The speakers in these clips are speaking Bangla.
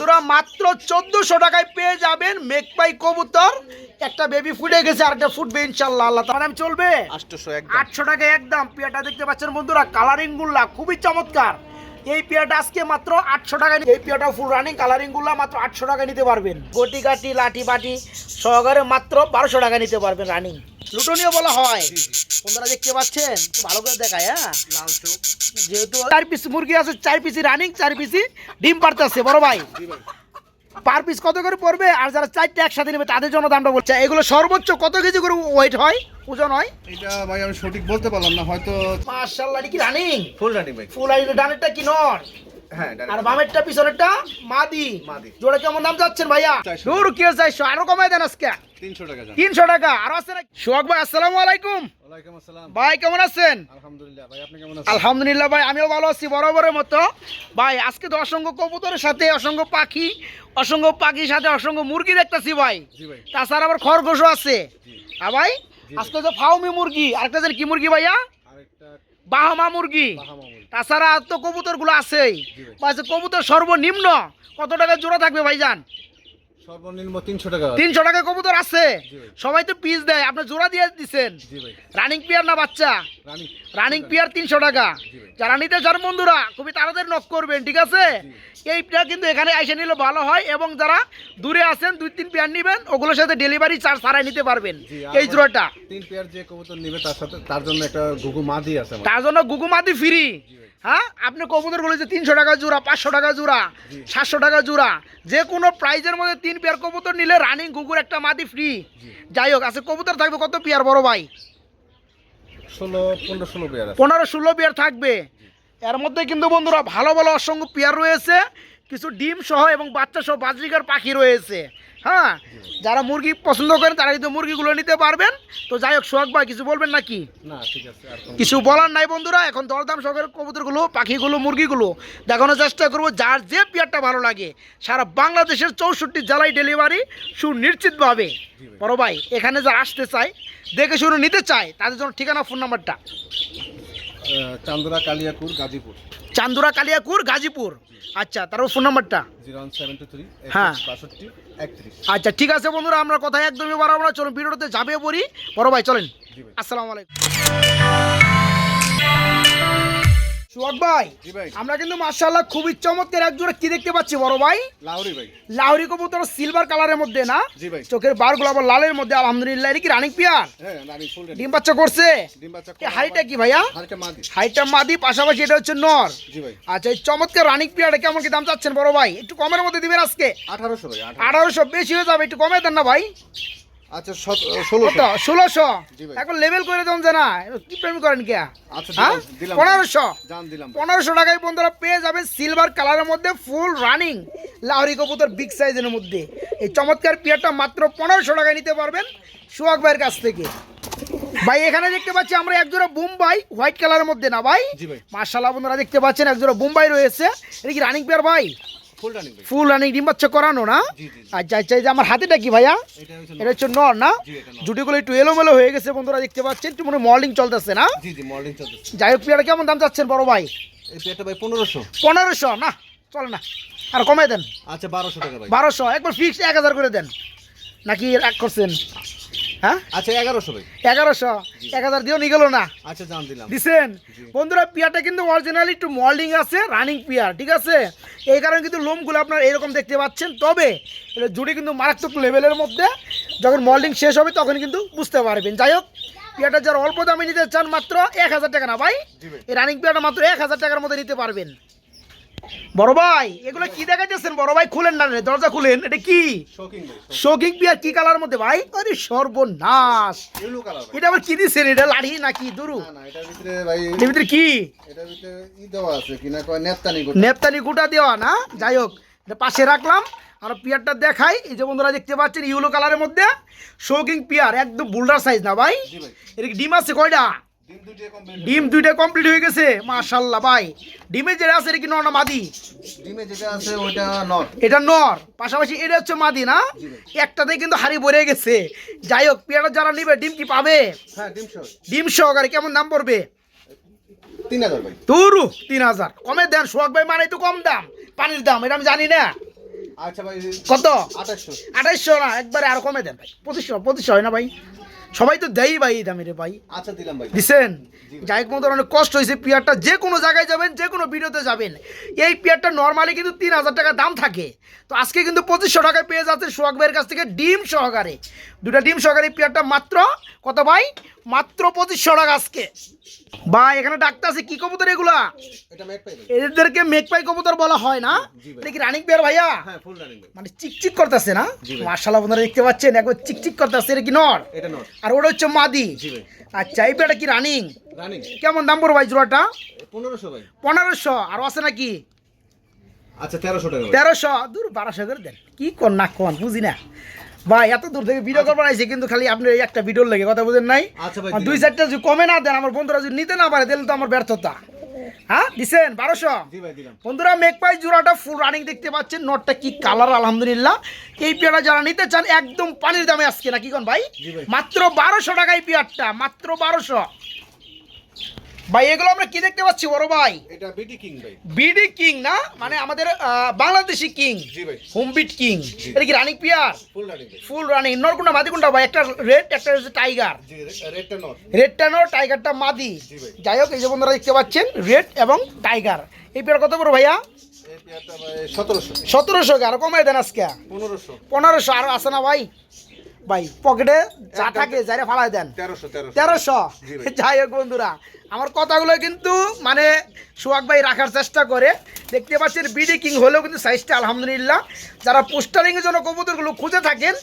বন্ধুরা মাত্র চোদ্দশো টাকায় পেয়ে যাবেন মেঘপাই কবুতর। একটা বেবি ফুটে গেছে আর একটা ফুটবে ইনশাল্লাহ আল্লাহ তার নাম চলবে? আটশোশো একদম। আটশো টাকা একদম। পেয়াটা দেখতে পাচ্ছেন বন্ধুরা কালারিং গুল্লা খুবই চমৎকার। এই পেয়াটা আজকে মাত্র আটশো টাকা এই পেয়াটা ফুল রানিং কালারিং গুল্লা মাত্র আটশো টাকা নিতে পারবেন। গটি কাটি লাঠি বাটি সহকারে মাত্র বারোশো টাকা নিতে পারবেন রানিং লুটনীয় বলা হয়। বন্ধুরা দেখতে পাচ্ছেন? ভালো করে দেখায় হ্যাঁ? যেহেতু চার পিস মুরগি আছে চার পিসি রানিং চার পিসি ডিম পারতেছে বড় ভাই। পার পিস কত করে পড়বে? আর যারা চারটে একসাথে নেবে তাদের জন্য দামটা বলছে। এগুলো সর্বোচ্চ কত কেজি করে ওয়েট হয়? ওজন হয়? এটা ভাই আমি সঠিক বলতে পারলাম না হয়তো মার্শাল্লাহ কি রানিং ফুল রানিং ভাই। ফুল রানিং ডানেরটা কি নর? হ্যাঁ আর বামেরটা পিছনেরটা? মাদি। মাদি। জোড়া কেমন দাম যাচ্ছেন ভাইয়া। দূর কি চাইশো আরও কমাই দেন আজকে। তিনশো টাকা যান তিনশো টাকা। আরও আছে নাকি? সোহাগ ভাই আসসালামু আলাইকুম। ওয়ালাইকুম আসসালাম। ভাই কেমন আছেন? আলহামদুলিল্লাহ ভাই আপনি কেমন আছেন? আলহামদুলিল্লাহ ভাই আমিও ভালো আছি বরাবরের মতো। ভাই আজকে তো অসংখ্য কবুতরের সাথে অসংখ্য পাখি অসংখ্য পাখির সাথে অসংখ্য মুরগি দেখতেছি ভাই। তাছাড়া আবার খরগোশও আছে। আর ভাই? আজকে তো ফাউমি মুরগি আরেকটা যেন কি মুরগি ভাইয়া? আরেকটা বাহামা মুরগি। তাছাড়া তো কবুতরগুলো আছেই আচ্ছা, কবুতর সর্বনিম্ন কত টাকা জোড়া থাকবে ভাইজান? সর্বনিম্ন তিনশো টাকা তিনশো টাকা কবুতর আছে। সবাই তো পিস দেয় আপনি জোড়া দিয়ে দিচ্ছেন জি ভাই। রানিং পিয়ার না বাচ্চা? রানি রানিং পিয়ার তিনশো টাকা। যারা নিতে চান বন্ধুরা খুবই তাড়াতাড়ি নক করবেন ঠিক আছে? এই পেয়ার কিন্তু এখানে এসে নিলে ভালো হয় এবং যারা দূরে আছেন দুই তিন পেয়ার নেবেন ওগুলোর সাথে ডেলিভারি চার্জ ছাড়াই নিতে পারবেন এই জোড়াটা। তিন পেয়ার যে কবুতর নেবে তার সাথে তার জন্য একটা গুগু মাদি আছে তার জন্য গুগুমাদি ফ্রি জি ভাই। হ্যাঁ? আপনি কবুতর বলেছে তিনশো টাকা জোড়া পাঁচশো টাকা জোড়া সাতশো টাকা জোড়া যে কোনো প্রাইজের মধ্যে তিন পেয়ার কবুতর নিলে রানিং গুগুর একটা মাদি ফ্রি যাই হোক আছে কবুতর থাকবে কত পেয়ার বড় ভাই? পনেরো ষোলো পেয়ার থাকবে। এর মধ্যে কিন্তু বন্ধুরা ভালো ভালো অসংখ্য পেয়ার রয়েছে কিছু ডিম সহ এবং বাচ্চা সহ বাজরিকার পাখি রয়েছে। হ্যাঁ যারা মুরগি পছন্দ করেন তারা কিন্তু মুরগিগুলো নিতে পারবেন। তো যাই হোক সোহাগ ভাই কিছু বলবেন নাকি? না ঠিক আছে কিছু বলার নাই বন্ধুরা এখন দরদাম সহকারে কবুতরগুলো পাখিগুলো মুরগিগুলো দেখানোর চেষ্টা করব যার যে পেয়ারটা ভালো লাগে। সারা বাংলাদেশের চৌষট্টি জেলায় ডেলিভারি সুনিশ্চিতভাবে। বড় ভাই এখানে যা আসতে চায় দেখে শুনে নিতে চায় তাদের জন্য ঠিকানা ফোন নাম্বারটা চান্দরা কালিয়াকুর গাজীপুর। চান্দুরা কালিয়াকুর গাজীপুর। আচ্ছা তারপর ফোন নাম্বারটা? Zero one seven two three হ্যাঁ। বাষট্টি একত্রিশ আচ্চ্ছা ঠিক আছে বন্ধুরা আমরা কথা একদমই বাড়াবো না। চলুন ভিডিওতে যাবে পড়ি বড় ভাই চলেন। আসসালামু আলাইকুম। সুয়াক ভাই আমরা কিন্তু মার্শাল্লাহ খুবই চমৎকার এক জোড়া কি দেখতে পাচ্ছি বড় ভাই? লাউরি ভাই। লাহরি কবুতর সিলভার কালারের মধ্যে না? জি ভাই। চোখের আবার লালের মধ্যে আলহামদুলিল্লাহ কি রানিং পিয়ার হ্যাঁ ডিম বাচ্চা করছে? কি ভাইয়া? মাদি। পাশাপাশি এটা হচ্ছে নর। আচ্ছা এই চমৎকার রানিং পিয়ারটা কেমন কি দাম চাচ্ছেন বড় ভাই? একটু কমের মধ্যে দিবেন আজকে? আঠারোশো। আঠারোশো বেশি হয়ে যাবে একটু কমে দেন না ভাই? আচ্ছা ষোলোশো। এখন লেভেল করে দেন যে কি প্রেমী করেন কে আচ্ছা হ্যাঁ? পনেরোশো? পনেরোশো টাকায় বন্ধুরা পেয়ে যাবেন সিলভার কালারের মধ্যে ফুল রানিং লাহরি কবুতর বিগ সাইজের মধ্যে। এই চমৎকার পিয়ারটা মাত্র পনেরোশো টাকায় নিতে পারবেন সুহাগ ভাইয়ের কাছ থেকে। ভাই এখানে দেখতে পাচ্ছি আমরা একজোড়া বুম্বাই হোয়াইট কালারের মধ্যে না ভাই? ভাই। বন্ধুরা দেখতে পাচ্ছেন একজোড়া বুম্বাই রয়েছে। এটা কি রানিং পেয়ার ভাই? ফুল রানিং ডিম বাচ্চা করানো না। আচ্ছা আচ্ছা এই যে আমার হাতেটা কি ভাইয়া? এটা হচ্ছে নর। না। জুটিগুলো একটু এলোমেলো হয়ে গেছে বন্ধুরা দেখতে পাচ্ছেন। একটু মনে মর্নিং চলতেছে না? যাই হোক পিয়ারটা কেমন দাম চাচ্ছেন বড় ভাই? পনেরোশো। পনেরোশো না চলে না। আর কমে দেন। আচ্ছা বারোশো টাকা বারোশো একবার ফিক্সড এক হাজার করে দেন। নাকি এক করছেন? হ্যাঁ? আচ্ছা এগারোশো এগারোশো? এক হাজার নিয়ে গেল না? আচ্ছা জান দিলাম। দিছেন? বন্ধুরা পিয়ারটা কিন্তু অরিজিনালি একটু মল্ডিং আছে রানিং পিয়ার ঠিক আছে? এই কারণে কিন্তু লোমগুলো আপনার এরকম দেখতে পাচ্ছেন। তবে জুড়ি কিন্তু মারাত্মক লেভেলের মধ্যে যখন মল্ডিং শেষ হবে তখন কিন্তু বুঝতে পারবেন। যাই হোক পিয়ারটা যারা অল্প দামে নিতে চান মাত্র এক হাজার টাকা না ভাই? এই রানিং পিয়ারটা মাত্র এক হাজার টাকার মধ্যে নিতে পারবেন। বড় ভাই এগুলো কি দেখাইতেছেন? বড় ভাই খুলেন না রে দরজা খুলেন এটা কি? শৌকিং পিয়ার কি কালার মধ্যে ভাই? আরে সর্বনাশ। এটা আবার কি দিচ্ছেন এটা লাঠি নাকি? দুরু। এটার ভিতরে কি? নেপতানি গুটা। দেওয়া না? যাই হোক এটা পাশে রাখলাম। আর পিয়ারটা দেখাই। এই যে বন্ধুরা দেখতে পাচ্ছেন ইউলো কালারের মধ্যে। শৌকিং পিয়ার একদম বুলডার সাইজ না ভাই। এর কি ডিম আছে কয়টা? ডিম দুইটা কমপ্লিট হয়ে গেছে। মাশাল্লাহ ভাই। ডিমে যেটা আছে এটা কি নর না মাদি? ডিমে যেটা আছে ওইটা নট এটা নর পাশাপাশি এটা হচ্ছে মাদি না? একটাতে কিন্তু হাড়ি ভরে গেছে। যাই হোক পেয়ারা যারা নিবে ডিম কি পাবে? হ্যাঁ ডিম শো ডিম সহকারে কেমন দাম পড়বে? তিন হাজার ভাই। তুরু তিন হাজার। কমে দেন সোহাগ ভাই মানে একটু কম দাম। পানির দাম এটা আমি জানি না। আচ্ছা ভাই কত? আঠাশশো আঠাইশশো না একবারে আরও কমে দেন ভাই। পঁচিশশো পঁচিশশো হয় না ভাই? সবাই তো দেয় ভাই এই দামে রে ভাই। আচ্ছা দিলাম ভাই। দিছেন? যাই কোনো ধরনের অনেক কষ্ট হয়েছে। পিয়ারটা যে কোনো জায়গায় যাবেন যে কোনো ভিডিওতে যাবেন। এই পিয়ারটা নর্মালি কিন্তু তিন হাজার টাকা দাম থাকে। তো আজকে কিন্তু পঁচিশশো টাকায় পেয়ে যাচ্ছে সোহাগ ভাইয়ের কাছ থেকে ডিম সহকারে। দুটা ডিম সহকারে পেয়ারটা মাত্র। কত ভাই? মাত্র পঁচিশশো টাকা আজকে। ভাই এখানে ডাক্তার আছে কি কবুতর এগুলা? এদেরকে মেঘপাই কবুতর বলা হয় না। এটা কি রানিক পেয়ার ভাইয়া? হ্যাঁ মানে চিকচিক করতেছে না। মার্শাল্লাহ আপনারা দেখতে পাচ্ছেন একবার চিকচিক করতেছে এটা কি নর? আর ওটা হচ্ছে মাদি। আচ্ছা এই পেটা কি রানিং রানিং কেমন দাম পড়ো ভাই জোড়াটা? পনেরোশো পনেরোশো। আর আছে নাকি? আচ্ছা তেরোশো টাকা তেরোশো। দূর বারোশো করে দেন। কি কর না কন বুঝি না। ভাই এত দূর থেকে ভিডিও কল বানাইছে কিন্তু খালি আপনি এই একটা ভিডিওর লেগে কথা বুঝেন নাই? আচ্ছা দুই চারটা যদি কমে না দেন আমার বন্ধুরা যদি নিতে না পারে তাহলে তো আমার ব্যর্থতা। হ্যাঁ দিছেন? বারোশো? বন্ধুরা মেকপাই জোড়াটা ফুল রানিং দেখতে পাচ্ছেন নটটা কি কালার আলহামদুলিল্লাহ। এই পেয়ারটা যারা নিতে চান একদম পানির দামে আজকে না কি কোন ভাই। মাত্র বারোশো টাকায় পেয়ারটা মাত্র বারোশো। ভাই এগুলো আমরা কি দেখতে পাচ্ছি বড় ভাই? এটা বিটি কিং ভাই। বিডি কিং না? মানে আমাদের বাংলাদেশি কিং জি ভাই। হোমবিট কিং এটা কি running pair? Full running full running. নরকুন্ডা মাদি কোনটা ভাই একটা রেড একটা হচ্ছে টাইগার জি রেডটা নট রেডটা নর। টাইগারটা মাদি। জি ভাই। যাই হোক এই যে বন্ধুরা দেখতে পাচ্ছেন রেড এবং টাইগার এই পেয়ার কত বড় ভাইয়া? ভাই সতেরোশো। আর কমাই দেন আজকে। পনেরোশো। পনেরোশো আর আছে না ভাই? ভাই পকেটে যা। থাকে যাই ফালাই দেন। তেরোশো তেরোশো। যাই হোক বন্ধুরা। আমার কথাগুলো কিন্তু মানে সোহাগ ভাই রাখার চেষ্টা করে। দেখতে পাচ্ছেন বিডি কিং হলেও কিন্তু সাইজটা আলহামদুলিল্লাহ। যারা পোস্টারিংয়ের জন্য কবুতরগুলো খুঁজে থাকেন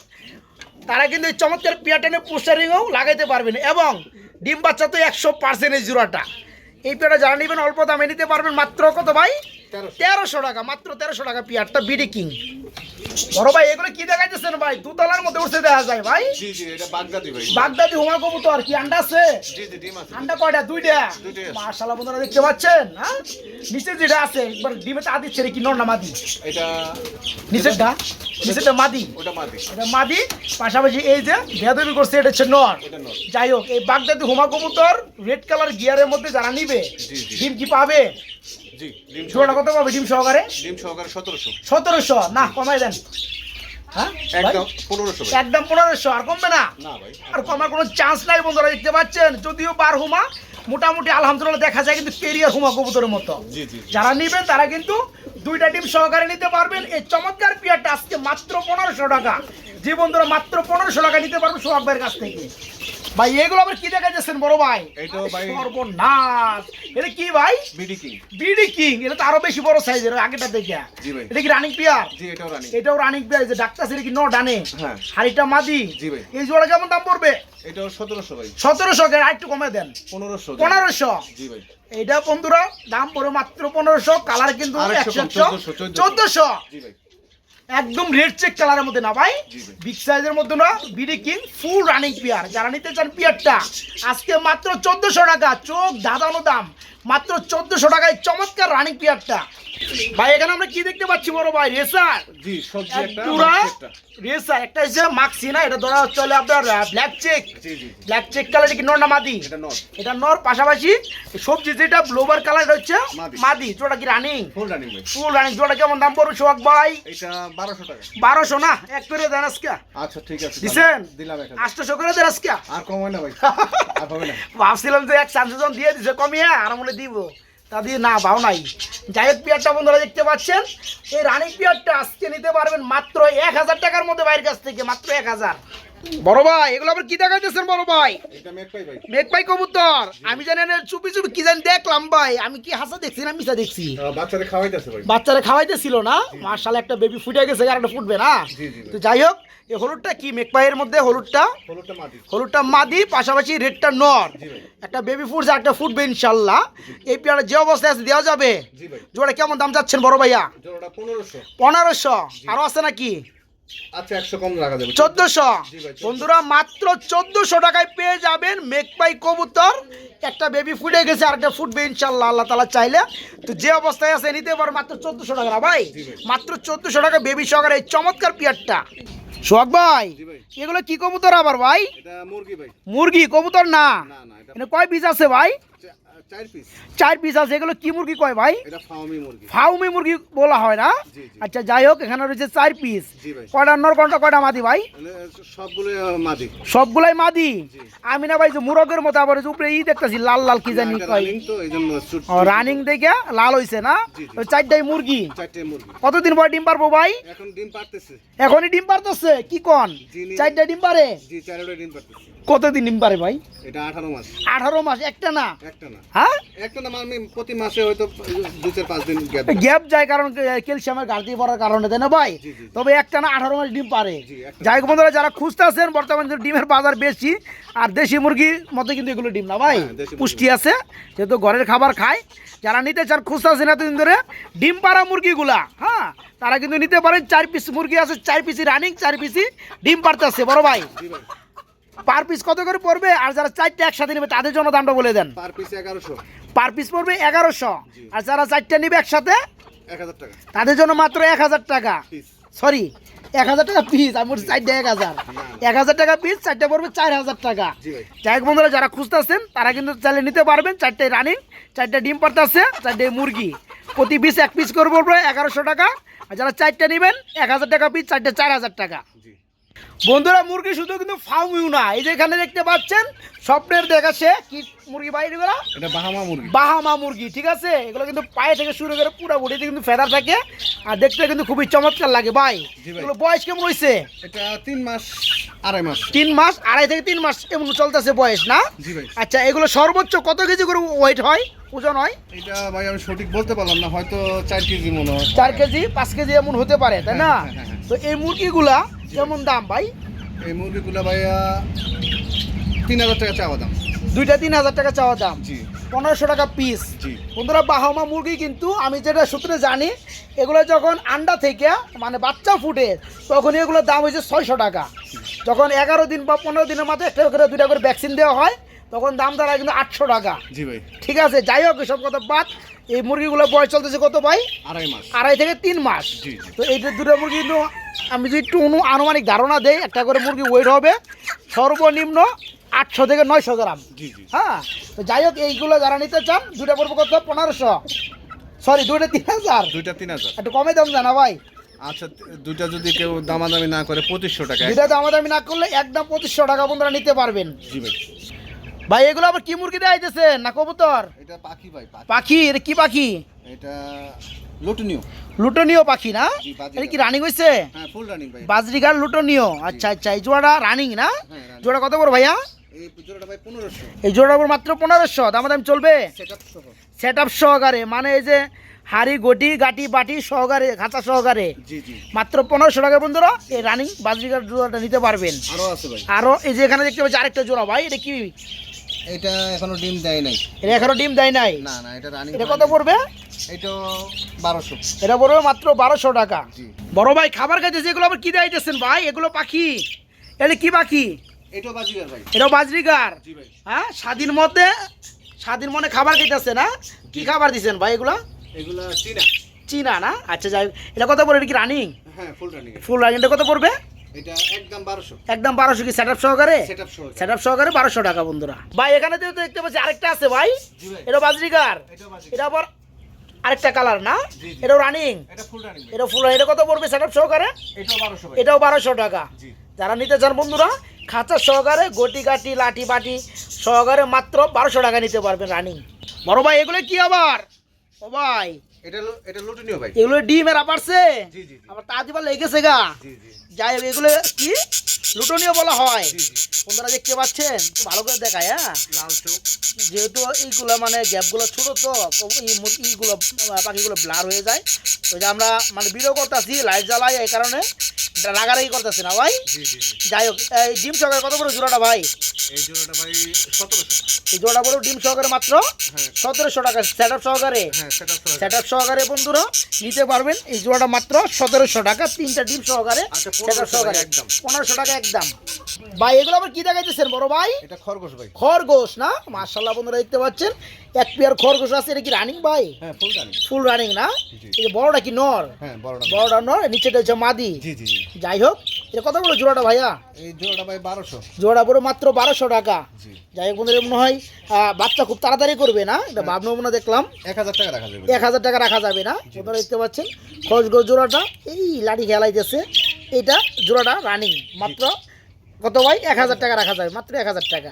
তারা কিন্তু এই চমৎকার পিয়াটানে পোস্টারিংও লাগাইতে পারবেন এবং ডিম বাচ্চা তো একশো পার্সেন্ট এই জোড়াটা। এই পেয়ারটা যারা নেবেন অল্প দামে নিতে পারবেন। মাত্র কত ভাই? তেরোশো। তেরোশো টাকা মাত্র তেরোশো টাকা পিয়ারটা বিডি কিং। বড় ভাই এগুলো কি দেখাইতেছেন ভাই? দুতলার মধ্যে উঠতে দেখা যায় ভাই। জি জি এটা বাগদাদি ভাই। বাগদাদি হুমা কবুতর কি আন্ডা আছে? জি জি ডিম আছে। আন্ডা কয়টা? দুইটা। মাশাআল্লাহ বন্ধুরা দেখতে পাচ্ছেন হ্যাঁ? নিচে যেটা আছে একবার ডিমে তা দিচ্ছে কি নর না মাদি? এটা নিচেরটা? নিচেরটা মাদি? ওটা মাদি। এটা মাদি পাশাপাশি এই যে বেদবি করছে এটা হচ্ছে নর। যাই হোক এই বাগদাদি হুমা কবুতর রেড কালার গিয়ারের মধ্যে যারা নিবে। ডিম কি পাবে? জি জোড়া কত পাবে ডিম সহকারে? ডিম সহকারে সতেরোশো। সতেরোশো? না কমাই দেন। হ্যাঁ? একদম পনেরোশো আর কমবে না? আর কমার কোনো চান্স নাই বন্ধুরা দেখতে পাচ্ছেন? যদিও বার হুমা মোটামুটি আলহামদুলিল্লাহ দেখা যায় কিন্তু কেরিয়ার হুমা কবুতরের মতো। যারা নেবেন তারা কিন্তু দুইটা টিম সহকারে নিতে পারবেন। এই চমৎকার পিয়ারটা আজকে মাত্র পনেরোশো টাকা। যে বন্ধুরা মাত্র পনেরোশো টাকা নিতে পারবেন সোহাগ ভাইয়ের কাছ থেকে। ভাই এগুলো আবার কি দেখাইতেছেন বড় ভাই? সর্বনাশ। এটা কি ভাই? বিডি কিং বিডি কিং এটা তো আরও বেশি বড় সাইজের আগেটা দেখে। জি ভাই। এটা কি রানিং পিয়ার জি এটাও রানিং এটাও রানিং পিয়ার যে ডাক্তার সেটা কি ন ডানে? হ্যাঁ। হাড়িটা মাদি? জি ভাই। এই জোড়া কেমন দাম পড়বে? এটাও ভাই। একটু কমে দেন। পনেরোশো। পনেরোশো? জি ভাই। এইটা বন্ধুরা দাম পড়ে মাত্র পনেরোশো কালার কিন্তু আর একশো একশো কম, একশো 1400, চোদ্দশো। জি ভাই। একদম রেড চেক কালারের মধ্যে না ভাই। বিগ সাইজের মধ্যে না BD king full running pair যারা নিতে চান পিয়ারটা আজকে মাত্র চোদ্দশো টাকা চোখ দাদানো দাম। মাত্র চোদ্দশো টাকায় চমৎকার রানিং পিয়ারটা ভাই এখানে আমরা কি দেখতে পাচ্ছি বড় ভাই? রেসার জি সবজি একটা পুরা। রেসার একটা। হচ্ছে মাক্সি না এটা ধরা চলে আপনার ব্ল্যাক চেক জি জি ব্ল্যাক চেক কালার কি নর না মাদি? এটা নর। পাশাপাশি সবজি যেটা ব্লোবার কালার হচ্ছে মাদি। মাদি জোড়া কি running full running full running জোড়া কেমন দাম পড়বে সোহাগ ভাই? এটা বারোশো না? এক করে দেন আজকে। আচ্ছা ঠিক আছে দিছেন? দিলাম। করে দেন আজকে। আর কমায় না ভাই। আর হবে না। ভাবছিলাম যে এক জন দিয়ে দিছে কমিয়ে আর মনে দিব। তা দিয়ে না ভাও নাই। যাই হোক পিয়ারটা বন্ধুরা দেখতে পাচ্ছেন? এই রানিং পিয়ারটা আজকে নিতে পারবেন মাত্র এক হাজার টাকার মধ্যে বাইরের কাছ থেকে মাত্র এক হাজার। বড় ভাই এগুলো আবার কি দেখাইতেছেন বড় ভাই? এটা মেক পাই ভাই। মেঘ ভাই কবুতর। আমি জানি না চুপি চুপি কি জানি দেখলাম ভাই। আমি কি হাসা দেখছি না মিশা দেখছি? বাচ্চারা খাওয়াইতেছিল না? মার্শাল একটা বেবি ফুটে গেছে আর একটা ফুটবে না। তো যাই হোক এই হলুদটা কি? মেঘপাইয়ের মধ্যে হলুদটা? হলুদটা মাদি পাশাপাশি রেডটা নর। একটা বেবি ফুটছে একটা ফুটবে ইনশাল্লাহ। এই পেয়ারা যে অবস্থায় আছে দেওয়া যাবে? জোড়া কেমন দাম যাচ্ছেন বড় ভাইয়া? পনেরোশো। পনেরোশো। আরও আছে নাকি? আচ্ছা একশো কম রাখা যাবে। চোদ্দশো। 1400 বন্ধুরা মাত্র চোদ্দশো টাকায় পেয়ে যাবেন মেঘপাই কবুতর। একটা বেবি ফুটে গেছে আর একটা ফুটবে ইনশাল্লাহ আল্লাহ তালা চাইলে। তো যে অবস্থায় আছে নিতে পারো মাত্র টাকা ভাই? মাত্র টাকা বেবি সহকারে এই চমৎকার পিয়ারটা। সোহাগ ভাই এগুলো কি কবুতর আবার ভাই? মুরগি কবুতর না? কয় বীজ আছে ভাই? চা- চার পিস আছে এগুলো কি মুরগি কয় ভাই? ফাউমি মুরগি। বলা হয় না। আচ্ছা যাই হোক এখানে রয়েছে চার পিস কয়টা নর কয়টা কয়টা মাদি ভাই? মানে সবগুলাই মাদি। আমি না ভাই যে মুরগের মতো আবার উপরে ই দেখতেছি লাল লাল কি জানি রানিং দেখে লাল হইছে না? চারটাই মুরগি? কতদিন পর ডিম পারব ভাই? এখন ডিম পারতেছে। এখনই ডিম পারতেছে? কি কন? চারটা ডিম পারে? জি চারটা ডিম পারতেছে। কতদিন ডিম পারে ভাই? এটা আঠারো মাস। আঠারো মাস একটা না? একটা না। হ্যাঁ? একটা না প্রতি মাসে হয়তো দু চার পাঁচ দিন গ্যাপ গ্যাপ যায় কারণ ক্যালসিয়ামের ঘাটতি পড়ার কারণে তাই না ভাই? জি, জি। তবে একটা না আঠারো মাস ডিম পারে। যাই বন্ধুরা যারা খুঁজতেছেন বর্তমানে ডিমের বাজার বেশি আর দেশি মুরগির মতো কিন্তু এগুলো ডিম না ভাই? হ্যাঁ, মুরগি। পুষ্টি আছে যেহেতু ঘরের খাবার খায়। যারা নিতে চান খুঁজতেছেন এতদিন ধরে ডিম পাড়া মুরগিগুলা হ্যাঁ? তারা কিন্তু নিতে পারেন চার পিস মুরগি আছে চার পিসি রানিং চার পিসি ডিম পারতেছে বড় ভাই। পার পিস কত করে পড়বে? আর যারা চারটে একসাথে নেবে তাদের জন্য দামটা বলে দেন। পার পিস এগারোশো। পার পিস পড়বে এগারোশো। আর যারা চারটে নেবে একসাথে এক হাজার টাকা। তাদের জন্য মাত্র এক হাজার টাকা। সরি এক হাজার টাকা পিস আমি বলছি চারটে এক হাজার। এক হাজার টাকা পিস চারটে পড়বে চার হাজার টাকা। যাই বন্ধুরা যারা খুঁজতেছেন তারা কিন্তু চাইলে নিতে পারবেন। চারটে রানিং চারটে ডিম পারতেছে চারটে মুরগি। প্রতি পিস এক পিস করে পড়বে এগারোশো টাকা। আর যারা চারটে নেবেন এক হাজার টাকা পিস চারটে চার হাজার টাকা। বন্ধুরা মুরগি শুধু কিন্তু ফার্মিও না। এই যে এখানে দেখতে পাচ্ছেন স্বপ্নের দেখাচ্ছে কি মুরগি বাইরে এগুলো? এটা বাহামা মুরগি। বাহামা মুরগি ঠিক আছে? এগুলো কিন্তু পায়ে থেকে শুরু করে পুরো বডিতে কিন্তু ফেদার থাকে। আর দেখতে কিন্তু খুবই চমৎকার লাগে ভাই। এগুলো বয়স কেমন হয়েছে এটা তিন মাস আড়াই মাস। তিন মাস আড়াই থেকে তিন মাস এমন চলতেছে বয়স না? জি ভাই। আচ্ছা এগুলো সর্বোচ্চ কত কেজি করে ওয়েট হয়? ওজন হয়? এটা ভাই আমি সঠিক বলতে পারলাম না হয়তো চার কেজি মনে হয়। চার কেজি পাঁচ কেজি এমন হতে পারে তাই না? হ্যাঁ, হ্যাঁ, হ্যাঁ। তো এই মুরগিগুলা কেমন দাম ভাই? এই মুরগিগুলো ভাইয়া তিন হাজার টাকা চাওয়া দাম। দুইটা তিন হাজার টাকা চাওয়া দাম। জি। পনেরোশো টাকা পিস জি। বন্ধুরা বাহামা মুরগি কিন্তু আমি যেটা সূত্রে জানি এগুলো যখন আন্ডা থেকে মানে বাচ্চা ফুটে তখন এগুলোর দাম হয়েছে ছয়শো টাকা। যখন এগারো দিন বা পনেরো দিনের মাথায় একটা করে দুইটা করে ভ্যাকসিন দেওয়া হয় তখন দাম দাঁড়ায় কিন্তু আটশো টাকা। জি ভাই। ঠিক আছে যাই হোক এসব কথা বাদ। এই মুরগিগুলো বয়স চলতেছে কত ভাই? আড়াই মাস। আড়াই থেকে তিন মাস। তো এইটা দুটো মুরগি কিন্তু আমি যদি একটু অনু আনুমানিক ধারণা দেই একটা করে মুরগি ওয়েট হবে সর্বনিম্ন আটশো থেকে নয়শো গ্রাম। হ্যাঁ? তো যাই হোক এইগুলো যারা নিতে চান দুটা পড়ব কত? পনেরোশো। সরি দুইটা তিন হাজার? দুইটা তিন হাজার। একটু কমে দাম জানা ভাই। আচ্ছা দুইটা যদি কেউ দামাদামি না করে পঁচিশশো টাকা। দুইটা দামাদামি না করলে একদম পঁচিশশো টাকা বন্ধুরা নিতে পারবেন। জি ভাই। ভাই এগুলো আবার কি মুরগি দেওয়া আইতেছেন? না কবুতর? এটা পাখি ভাই পাখি। পাখি? এটা কি পাখি? এটা লুটনীয়। লুটনীয় পাখি না? এটা কি রানিং। হয়েছে হ্যাঁ ফুল বাজরিগার লুটনীয়। আচ্ছা আচ্ছা এই জোড়াটা রানিং না? হ্যাঁ, জোড়া কত করে ভাইয়া? এই জোড়াটা মাত্র পনেরোশো। চলবে? সেট আপ সহকারে মানে এই যে হাড়ি গটি গাটি বাটি সহকারে খাঁচা সহকারে। মাত্র পনেরোশো টাকা বন্ধুরা এই রানিং বাজরিগার জোড়াটা নিতে পারবেন। আরও এই যে এখানে দেখতে পাচ্ছি আরেকটা জোড়া ভাই এটা কি? এটা এখনও ডিম দেয় নাই। এটা এখনও ডিম দেয় নাই? না না এটা রানিং এটা কত পড়বে? এটা বারোশো। এটা পড়বে মাত্র বারোশো টাকা। জি। বড় ভাই খাবার খাইতেছে এগুলো আবার কি দিতেছেন ভাই? এগুলো পাখি। এটা কি পাখি? এটাও বাজিগার ভাই। এটা বাজরিগার? জি ভাই। হ্যাঁ স্বাধীন মধ্যে স্বাধীন মনে খাবার খাইতেছে না? কি খাবার দিছেন ভাই এগুলো? এগুলা চীনা। চীনা না? আচ্ছা যাই। এটা কত পড়বে? এটা কি রানিং হ্যাঁ ফুল রানিং ফুল রানিং এটা কত পড়বে? এটা একদম বারোশো। একদম কি সেট আপ সহকারে? সেট আপ সহ সহকারে বারোশো টাকা বন্ধুরা। ভাই এখানে তো দেখতে পাচ্ছি আরেকটা আছে ভাই। এটা বাজিগার এটা আবার আরেকটা কালার না। এটাও রানিং এটা ফুল রানিং এটা ফুল এটা কত পড়বে সেট আপ সহকারে? এটাও বারোশো টাকা। যারা নিতে চান বন্ধুরা খাঁচা সহকারে গটি কাটি লাঠি বাটি সহকারে মাত্র বারোশো টাকা নিতে পারবেন রানিং বড় ভাই এগুলো কি আবার? ও ভাই এটা এটা লুটনীয় ভাই। এগুলো ডিম এরা পারছে? জি জি জি। আবার তা দিবার লেগেছে গা। জি জি। যাই এগুলো কি? লুটনীয় বলা হয়। জি জি। বন্ধুরা দেখতে পাচ্ছেন? ভালো করে দেখায় হ্যাঁ? যেহেতু এইগুলো মানে গ্যাপগুলো ছোট তো কব- এই মুর- এইগুলো আহ, পাখিগুলো ব্লার হয়ে যায়। যে আমরা মানে ভিডিও করতেছি লাইট জ্বালাই এই কারণে। রাগারাগি করতেছি না ভাই? যাই হোক এই ডিম সহকারে কত করে জোড়াটা ভাই? এই জোড়াটা ভাই সতেরোশো। এই জোড়া বড় ডিম সহকারে মাত্র হ্যাঁ। সতেরোশো টাকা সেট আপ সহকারে। হ্যাঁ সেট আপ সহকারে বন্ধুরা নিতে পারবেন। এই জোড়াটা মাত্র সতেরোশো টাকা তিনটা ডিম সহকারে আচ্ছা, সেট আপ 1500 সহকারে। একদম। পনেরোশো টাকা একদম। ভাই এগুলো আবার কি দেখাইতেছেন বড় ভাই? এটা খরগোশ ভাই। খরগোশ না? মার্শাল্লাহ বন্ধুরা দেখতে পাচ্ছেন। এক পেয়ার খরগোশ আছে এটা কি রানিং ভাই? হ্যাঁ ফুল রানিং ফুল রানিং না? এই যে বড়টা কি নর? হ্যাঁ বড়টা বড়টা নর নিচেটা হচ্ছে মাদি। জি জি জি। যাই হোক এটা কত বড় জোড়াটা ভাইয়া? এই জোড়াটা ভাই বারোশো। জোড়া বড় মাত্র বারোশো টাকা। জি। যাই হোক বন্ধুরা মনে হয় বাচ্চা খুব তাড়াতাড়ি করবে না? এটা ভাব নমুনা দেখলাম। এক হাজার টাকা রাখা যাবে। এক হাজার টাকা রাখা যাবে না। আপনারা দেখতে পাচ্ছেন খরচগড় জোড়াটা এই লাঠি খেলাইতেছে। এটা জোড়াটা রানিং মাত্র কত ভাই? এক হাজার টাকা রাখা যাবে মাত্র এক হাজার টাকা।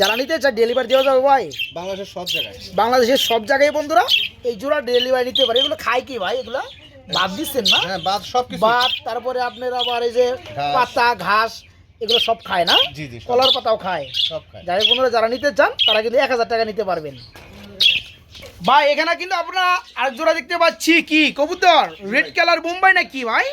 যারা নিতে চায় ডেলিভারি দেওয়া যাবে ভাই। বাংলাদেশের সব জায়গায়। বাংলাদেশের সব জায়গায় বন্ধুরা এই জোড়া ডেলিভারি নিতে পারে। এগুলো খায় কি ভাই? এগুলো বাদ দিচ্ছেন না? হ্যাঁ বাদ সব কিছু বাদ তারপরে আপনার আবার এই যে পাতা ঘাস এগুলো সব খায় না? জি জি কলার পাতাও খায়। সব খায়। যাই বন্ধুরা যারা নিতে চান তারা কিন্তু এক হাজার টাকা নিতে পারবেন। ভাই এখানে কিন্তু আমরা আর জোড়া দেখতে পাচ্ছি কি? কবুতর। রেড কালার মুম্বাই না কি ভাই?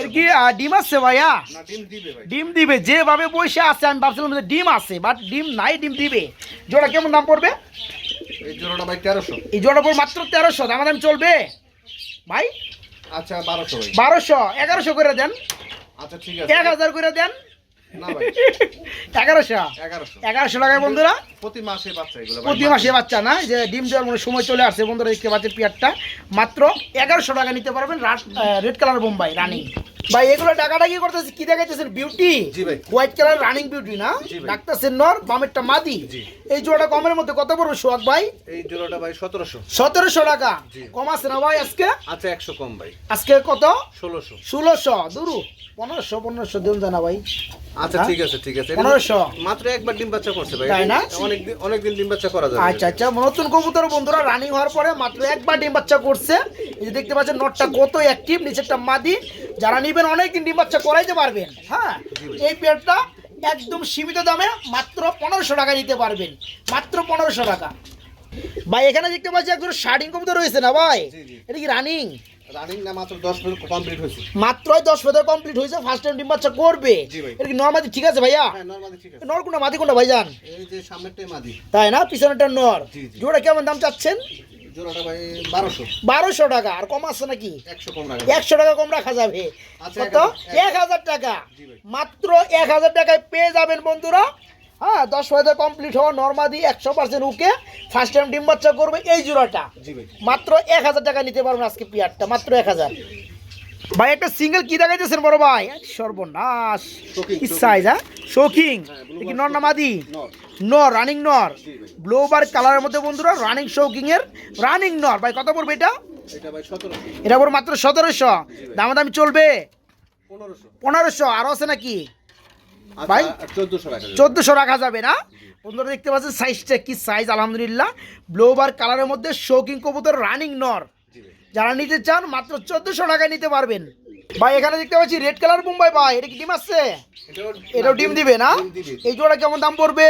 এর কি ডিম আছে ভাইয়া? না ডিম দিবে ভাই। ডিম দিবে যেভাবে বসে আছে আমি ভাবছিলাম যে ডিম আছে বাট ডিম নাই ডিম দিবে। জোড়া কেমন দাম পড়বে? এই জোড়াটা ভাই তেরোশো। এই জোড়া পড়বে মাত্র তেরোশো দাম দাম চলবে। ভাই? আচ্ছা বারোশো ভাই। বারোশো এগারোশো করে দেন। আচ্ছা ঠিক এক আছে হাজার করে দেন। এগারোশো? এগারোশো। টাকায় বন্ধুরা। প্রতি মাসে বাচ্চা এগুলো প্রতি মাসে বাচ্চা। না যে ডিম দেওয়ার মনে সময় চলে আসছে বন্ধুরা দেখতে পাচ্ছেন পেয়ারটা মাত্র এগারোশো টাকা নিতে পারবেন রেড কালার বোম্বাই রানিং। ভাই এগুলো টাকাটা কি করতেছে কি দেখাইতেছেন? Beauty white colour running beauty না। ডাক্তারছেন নর বামেরটা মাদি। এই জোড়াটা কমের মধ্যে কত পড়বে সোহাগ ভাই? এই জোড়াটা ভাই সতেরোশো। সতেরোশো টাকা। কম আছে না ভাই আজকে? আচ্ছা একশো কম ভাই। আজকে কত? ষোলোশো। ষোলোশো। দুরু পনেরোশো পনেরোশো দিন জানা ভাই। আচ্ছা হ্যাঁ? ঠিক আছে ঠিক আছে। পনেরোশো। মাত্র একবার ডিম বাচ্চা করছে ভাই। তাই না? অনেক দিন অনেক দিন ডিম বাচ্চা করা যাবে। আচ্ছা আচ্ছা। নতুন কবুতর বন্ধুরা রানিং হওয়ার পরে মাত্র একবার ডিম বাচ্চা করছে। এই যে দেখতে পাচ্ছেন নটটা কত অ্যাক্টিভ নিচেরটা মাদি। যারা নিবেন অনেকদিন ডিম বাচ্চা করাইতে পারবেন হ্যাঁ? এই পেয়ারটা একদম সীমিত দামে মাত্র পনেরোশো টাকা নিতে পারবেন মাত্র পনেরোশো টাকা। ভাই এখানে দেখতে পাচ্ছি একজন শার্টিং কবুতর রয়েছে না ভাই। এটা কি রানিং? রানিং না মাত্র কমপ্লিট হয়েছে। মাত্রই দশ ফেদার কমপ্লিট হয়েছে ফার্স্ট টাইম ডিম বাচ্চা করবে। এটা কি নর্মাদি? ঠিক আছে ভাইয়া? হ্যাঁ নর্মালি ঠিক আছে। নর কোনটা? মাদি কোনটা ভাইজান? এই যে সামনেরটাই মাদি। তাই না? পিছনেরটা নর। জোড়া কেমন দাম চাচ্ছেন? বারোশো। টাকা আর কম আছে নাকি? একশো টাকা কম রাখা যাবে। আচ্ছা, কত? এক হাজার টাকা। মাত্র এক হাজার টাকায় পেয়ে যাবেন বন্ধুরা। হ্যাঁ দশ হাজার কমপ্লিট হওয়া নর্মাদি একশো পার্সেন্ট উকে। ফার্স্ট টাইম ডিম বাচ্চা করবে এই জোড়াটা। মাত্র এক হাজার টাকা নিতে পারবেন আজকে পিয়ারটা মাত্র এক হাজার। ভাই একটা সিঙ্গেল কি দেখাইতেছেন বড় ভাই? সর্বনাশ। কি সাইজ হ্যাঁ? শৌখিং হ্যাঁ, কি নর না মাদি? নর। রানিং নর। ভাই। ব্লোবার কালারের মধ্যে বন্ধুরা রানিং শৌকিং এর রানিং নর। ভাই কত পড়বে এটা? এটা ভাই পড়বে মাত্র সতেরোশো। দামাদামি চলবে? পনেরোশো। আরও আছে নাকি? ভাই? আচ্ছা চোদ্দোশো রাখা যাবে। চোদ্দোশো রাখা যাবে না? বন্ধুরা দেখতে পাচ্ছেন সাইজটা কি সাইজ আলহামদুলিল্লাহ। ব্লোবার কালারের মধ্যে শৌকিং কবুতর রানিং নর। ভাই যারা নিতে চান মাত্র চোদ্দোশো টাকায় নিতে পারবেন। ভাই এখানে দেখতে পাচ্ছি রেড কালার মুম্বাই ভাই। এটা কি ডিম আছে এটাও এটাও ডিম দিবে না? এই জোড়া কেমন দাম পড়বে?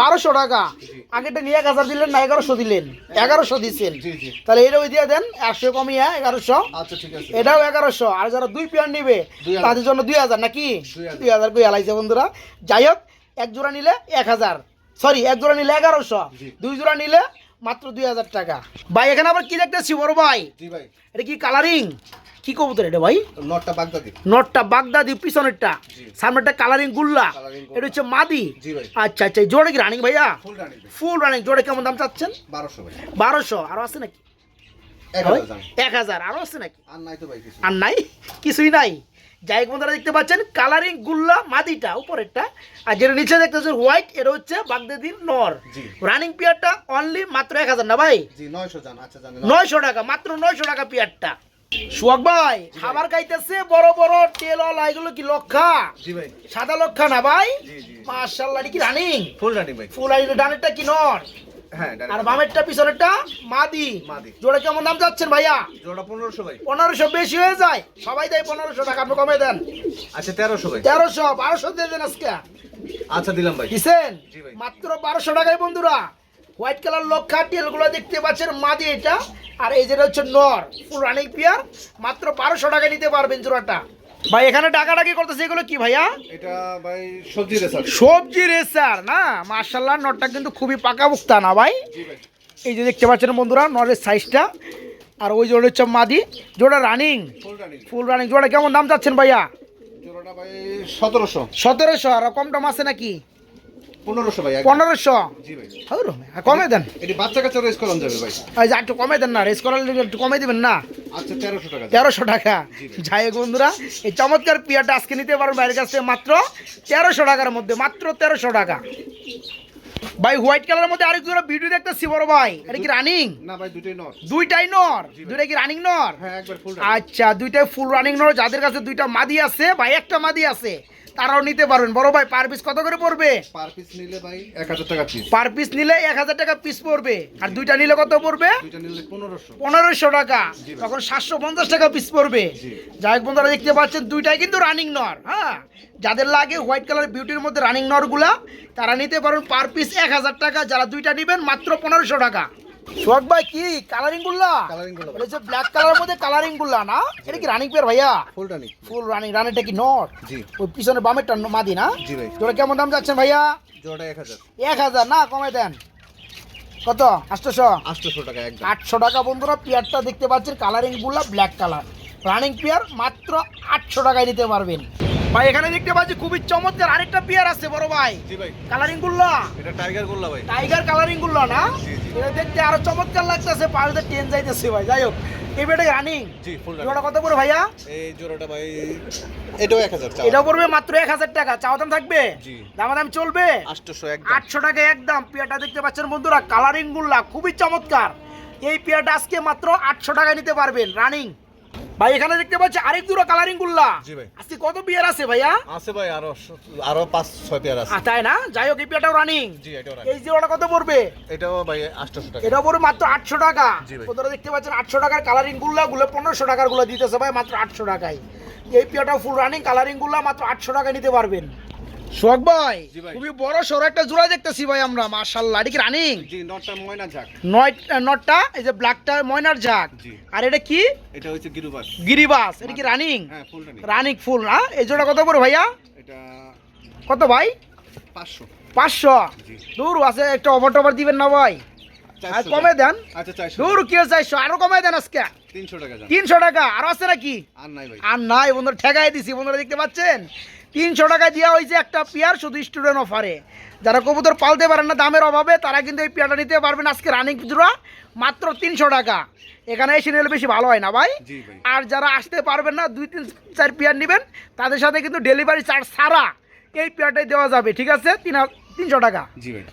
বারোশো টাকা। আগেরটা নিয়ে এক হাজার দিলেন না এগারোশো দিলেন। এগারোশো দিচ্ছেন। তাহলে এটা ওই দিয়ে দেন একশো কমিয়ে এগারোশো। আচ্ছা এটাও এগারোশো। আর যারা দুই পেয়ার নিবে তাদের জন্য দুই হাজার নাকি? দুই হাজার। কই আলাইছে বন্ধুরা। যাই হোক এক জোড়া নিলে এক হাজার। সরি এক জোড়া নিলে এগারোশো। দুই জোড়া নিলে মাত্র দুই হাজার টাকা। ভাই এখানে আবার কি দেখতেছি বড় ভাই? ভাই। এটা কি কালারিং কি কবুতর এটা ভাই? নটটা বাগদাদি। নটটা বাগদাদি পিছনেরটা। সামনেরটা কালারিং গুল্লা। এটা হচ্ছে মাদি। জি ভাই। আচ্ছা আচ্ছা জোড়ে কি রানিং ভাইয়া? ফুল রানিং ভাই। ফুল রানিং জোড়ে কেমন দাম চাচ্ছেন? বারোশো বারোশো। আরও আছে নাকি? এক? হাজার। আরও আছে নাকি? আর নাই তো ভাই কিছু। আর নাই? কিছুই নাই? যাই বন্ধুরা দেখতে পাচ্ছেন কালারিং গুল্লা মাদিটা উপরেরটা। আর যেটা নিচে দেখতেছেন হোয়াইট এটা হচ্ছে বাগদাদির নর। রানিং পিয়ারটা অনলি মাত্র এক হাজার না ভাই? জি নয়শো জান আচ্ছা নয়শো। টাকা মাত্র নয়শো টাকা পিয়ারটা সুয়াক ভাই খাবার খাইতেছে বড় বড় তেল অলা এগুলো কি লক্ষা? জি ভাই। সাদা লক্ষা না ভাই? জি জি। মার্শাল্লাহ কি রানিং ফুল রানিং ভাই। ফুল আইলে ডানেরটা কি নর? হ্যাঁ আর বামেরটা পিছনেরটা মাদি। মাদি। জোড়া কেমন দাম যাচ্ছেন ভাইয়া? জোড়া পনেরোশো ভাই। পনেরোশো বেশি হয়ে যায়। সবাই দেয় পনেরোশো টাকা আপনি কমে দেন। আচ্ছা তেরোশো ভাই। তেরোশো বারোশো দিয়ে দেন আজকে। আচ্ছা দিলাম ভাই। দিছেন? মাত্র বারোশো টাকায় বন্ধুরা। হোয়াইট কালার লক্ষা টেলগুলো দেখতে পাচ্ছেন মাদি এটা। আর এই যেটা হচ্ছে নর ফুল রানিং পিয়ার। মাত্র বারোশো টাকায় নিতে পারবেন জোড়াটা। ভাই এখানে ডাকাডাকি করতেছে এগুলো কি ভাইয়া? এটা ভাই সবজি রেসার। সবজি রেসার না? মার্শাল্লাহ নটটা কিন্তু খুবই পাকা বুক্তা না ভাই? এই যে দেখতে পাচ্ছেন বন্ধুরা নটের সাইজটা। আর ওই জোড়া হচ্ছে মাদি জোড়া রানিং ফুল রানিং জোড়া কেমন দাম চাচ্ছেন ভাইয়া? জোড়াটা ভাই সতেরোশো। সতেরোশো আর কম টম আছে নাকি? পনেরোশো ভাই পনেরোশো? জি ভাই। কমে দেন। এটি বাচ্চা কাচ্চা রেস করানো যাবে ভাই। ওই একটু কমে দেন না রেস করার একটু কমে দিবেন না? আচ্ছা তেরোশো টাকা। তেরোশো টাকা। যাই বন্ধুরা এই চমৎকার পিয়াটা আজকে নিতে পারবেন বাইরের কাছ থেকে মাত্র তেরোশো টাকার মধ্যে মাত্র তেরোশো টাকা। ভাই হোয়াইট কালারের মধ্যে আরেক দুটো ভিডিও দেখতেছি বড় ভাই। এটা কি রানিং না ভাই দুটোই নর। দুইটাই নর? দুইটা কি রানিং নর? হ্যাঁ একবার ফুল আচ্ছা দুইটাই ফুল রানিং নর। যাদের কাছে দুইটা মাদি আছে ভাই একটা মাদি আছে। তারাও নিতে পারবেন। বড় ভাই পার পিস কত করে পড়বে? পার পিস নিলে ভাই এক হাজার টাকা পিস পার পিস নিলে এক হাজার টাকা পিস পড়বে। আর দুইটা নিলে কত পড়বে? দুইটা নিলে পনেরোশো। টাকা। তখন সাতশো পঞ্চাশ টাকা পিস পড়বে। যাই হোক বন্ধুরা দেখতে পাচ্ছেন দুইটাই কিন্তু রানিং নর হ্যাঁ? যাদের লাগে হোয়াইট কালার বিউটির মধ্যে রানিং নরগুলা তারা নিতে পারেন পার পিস এক হাজার টাকা। যারা দুইটা নেবেন মাত্র পনেরোশো টাকা। সোহাগ ভাই কি? কালারিংগুলা কালারিং হচ্ছে ব্ল্যাক কালারের মধ্যে কালারিংগুলা না? এটা কি রানিং পেয়ার ভাইয়া? ফুলটা নি ফুল রানিং রানিংটা কি নর জি। ওই পিছনে বামেরটা মাদি না? জি ভাই। কেমন দাম যাচ্ছেন ভাইয়া? জোড়াটা এক হাজার। এক হাজার না কমে দেন। কত? আটশোশো? আটশোশো টাকা একদম। আটশো টাকা বন্ধুরা পেয়ারটা দেখতে পাচ্ছেন কালারিংগুলা ব্ল্যাক কালার রানিং পেয়ার মাত্র আটশো টাকায় নিতে পারবেন। ভাই এখানে দেখতে পাচ্ছি খুবই চমৎকার আরেকটা পেয়ার আছে বড় ভাই। জি ভাই। কালারিংগুলা এটা টাইগার গোল্লা ভাই। টাইগার কালারিংগুলা না। এটা দেখতে আরও চমৎকার লাগতেছে পাড়ে টেন যাইতেছে ভাই যাই হোক। এই বেটা রানিং জি ফুল জোড়া কত করে ভাইয়া? এই জোড়াটা ভাই এটাও এক হাজার এটাও পড়বে মাত্র এক হাজার টাকা চাওয়া দাম থাকবে? জি। দামাদাম চলবে? একদম টাকা একদম দেখতে পাচ্ছেন বন্ধুরা কালারিং গুল্লা খুবই চমৎকার। এই পেয়ারটা আজকে মাত্র আটশো টাকায় নিতে পারবেন রানিং ভাই এখানে দেখতে পাচ্ছি আরেক দুটো কালারিং গুল্লা জি ভাই। আজকে কত পেয়ার আছে ভাইয়া? আছে ভাই আরও আরও পাঁচ ছয় পেয়ার আছে। তাই না? যাই হোক এই পেয়ারটাও রানিং জি এটাও রাখি। এই জিরোটা কত পড়বে? এটাও ভাই আটশোশো টাকা। এটাও পড়বে মাত্র আটশো টাকা। জি তোমরা দেখতে পাচ্ছেন আটশো টাকার কালারিং গুল্লা গুলো পনেরোশো টাকারগুলো দিতেছে ভাই মাত্র আটশো টাকায়। এই পেয়ারটাও ফুল রানিং কালারিংগুলা মাত্র আটশো টাকা নিতে পারবেন। সোহাগ ভাই খুবই বড় সড়ো একটা জোড়া দেখতেছি ভাই আমরা মার্শাল্লাহ এটা কি রানিং জি নটটা ময়না ঝাক। নয় নটটা এই যে ব্ল্যাকটা ময়নার ঝাক। আর এটা কি? এটা হচ্ছে গিরুবাস। গিরিবাস। এটা কি রানিং হ্যাঁ রানিং ফুল না? এই জোড়া কত করে ভাইয়া? এটা কত ভাই? পাঁচশো। পাঁচশো? জি। দূর আছে একটা ওভার টভার দিবেন না ভাই? কমে দেন। আচ্ছা দূর কি চাইশো আরও কমে দেন আজকে। তিনশো টাকা যান তিনশো টাকা। আর আছে নাকি? আর নাই ভাই। আর নাই বন্ধুরা ঠেকাই দিছি। বন্ধুরা দেখতে পাচ্ছেন? তিনশো টাকা দেওয়া হয়েছে একটা পেয়ার শুধু স্টুডেন্ট অফারে যারা কবুতর পালতে পারেন না দামের অভাবে তারা কিন্তু এই পেয়ারটা নিতে পারবেন আজকে রানিং জোড়া মাত্র তিনশো টাকা। এখানে এসে নিলে বেশি ভালো হয় না ভাই? ভাই। আর যারা আসতে পারবেন না দুই তিন চার পেয়ার নেবেন তাদের সাথে কিন্তু ডেলিভারি চার্জ ছাড়া এই পেয়ারটাই দেওয়া যাবে ঠিক আছে? তিন তিনশো টাকা। জি ভাই।